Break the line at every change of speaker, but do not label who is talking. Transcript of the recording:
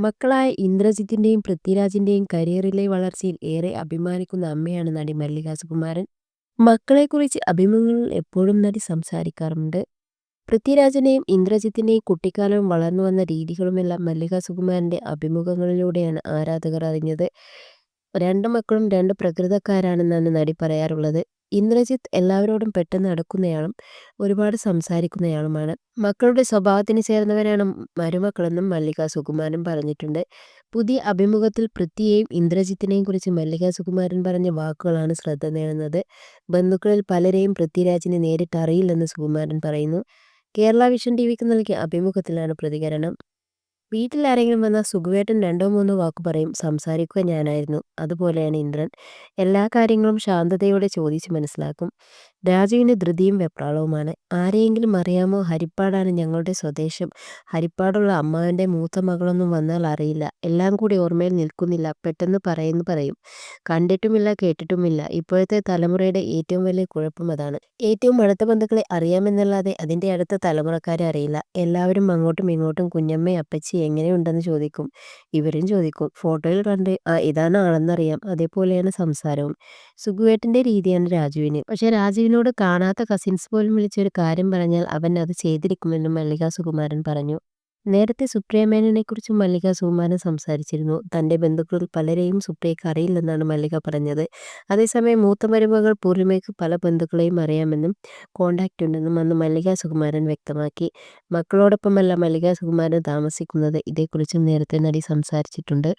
മക്കളായ ഇന്ദ്രജിത്തിന്റെയും പൃഥ്വിരാജിന്റെയും കരിയറിലെ വളർച്ചയിൽ ഏറെ അഭിമാനിക്കുന്ന അമ്മയാണ് നടി മല്ലിക സുകുമാരൻ മക്കളെക്കുറിച്ച് അഭിമുഖങ്ങളിൽ എപ്പോഴും നടി സംസാരിക്കാറുണ്ട്. പൃഥ്വിരാജിനെയും ഇന്ദ്രജിത്തിന്റെയും കുട്ടിക്കാലവും വളർന്നു വന്ന രീതികളുമെല്ലാം മല്ലിക സുകുമാരന്റെ അഭിമുഖങ്ങളിലൂടെയാണ് ആരാധകർ അറിഞ്ഞത്. രണ്ട് മക്കളും രണ്ട് പ്രകൃതക്കാരാണെന്നാണ് നടി പറയാറുള്ളത്. ഇന്ദ്രജിത്ത് എല്ലാവരോടും പെട്ടെന്ന് അടുക്കുന്നയാളും ഒരുപാട് സംസാരിക്കുന്നയാളുമാണ്. മക്കളുടെ സ്വഭാവത്തിന് ചേർന്നവരാണ് മരുമക്കളെന്നും മല്ലിക സുകുമാരൻ പറഞ്ഞിട്ടുണ്ട്. പുതിയ അഭിമുഖത്തിൽ പൃഥ്വിയെയും ഇന്ദ്രജിത്തിനെയും കുറിച്ച് മല്ലിക സുകുമാരൻ പറഞ്ഞ വാക്കുകളാണ് ശ്രദ്ധ നേടുന്നത്. ബന്ധുക്കളിൽ പലരെയും പൃഥ്വിരാജിനെ നേരിട്ട് അറിയില്ലെന്ന് സുകുമാരൻ പറയുന്നു. കേരള വിഷൻ ടി വിക്ക് നൽകിയ അഭിമുഖത്തിലാണ് പ്രതികരണം. വീട്ടിൽ ആരെങ്കിലും വന്നാൽ സുഖുവേട്ടൻ രണ്ടോ മൂന്നോ വാക്ക് പറയും. സംസാരിക്കുക ഞാനായിരുന്നു. അതുപോലെയാണ് ഇന്ദ്രൻ. എല്ലാ കാര്യങ്ങളും ശാന്തതയോടെ ചോദിച്ച് മനസ്സിലാക്കും. രാജുവിന് ധൃതിയും വെപ്രാളവുമാണ്. ആരെയെങ്കിലും അറിയാമോ? ഹരിപ്പാടാണ് ഞങ്ങളുടെ സ്വദേശം. ഹരിപ്പാടുള്ള അമ്മാവന്റെ മൂത്ത മകളൊന്നും വന്നാൽ അറിയില്ല. എല്ലാം കൂടി ഓർമ്മയിൽ നിൽക്കുന്നില്ല. പെട്ടെന്ന് പറയുന്നു പറയും. കണ്ടിട്ടുമില്ല കേട്ടിട്ടുമില്ല. ഇപ്പോഴത്തെ തലമുറയുടെ ഏറ്റവും വലിയ കുഴപ്പം അതാണ്. ഏറ്റവും അടുത്ത ബന്ധുക്കളെ അറിയാമെന്നല്ലാതെ അതിന്റെ അടുത്ത തലമുറക്കാരെ അറിയില്ല. എല്ലാവരും അങ്ങോട്ടും ഇങ്ങോട്ടും കുഞ്ഞമ്മ അപ്പച്ചി എങ്ങനെയുണ്ടെന്ന് ചോദിക്കും. ഇവരും ചോദിക്കും. ഫോട്ടോയിൽ കണ്ട് ആ ഇതാണ് ആളെന്നറിയാം അതേപോലെയാണ് സംസാരവും. സുഖുവേട്ടന്റെ രീതിയാണ് രാജുവിന്. പക്ഷെ രാജുവിനോട് കാണാത്ത കസിൻസ് പോലും വിളിച്ചൊരു കാര്യം പറഞ്ഞാൽ അവൻ അത് ചെയ്തിരിക്കുമെന്നും മല്ലിക സുകുമാരൻ പറഞ്ഞു. നേരത്തെ സുപ്രിയ മേനോനെക്കുറിച്ചും മല്ലിക സുകുമാരൻ സംസാരിച്ചിരുന്നു. തന്റെ ബന്ധുക്കളിൽ പലരെയും സുപ്രിയയ്ക്ക് അറിയില്ലെന്നാണ് മല്ലിക പറഞ്ഞത്. അതേസമയം മൂത്ത മരുമകൾ പൂർണിമയ്ക്ക് പല ബന്ധുക്കളെയും അറിയാമെന്നും കോണ്ടാക്റ്റ് ഉണ്ടെന്നും അന്ന് മല്ലിക സുകുമാരൻ വ്യക്തമാക്കി. മക്കളോടൊപ്പമല്ല മല്ലിക സുകുമാരൻ താമസിക്കുന്നത്. ഇതേക്കുറിച്ചും നേരത്തെ നടി സംസാരിച്ചിട്ടുണ്ട്.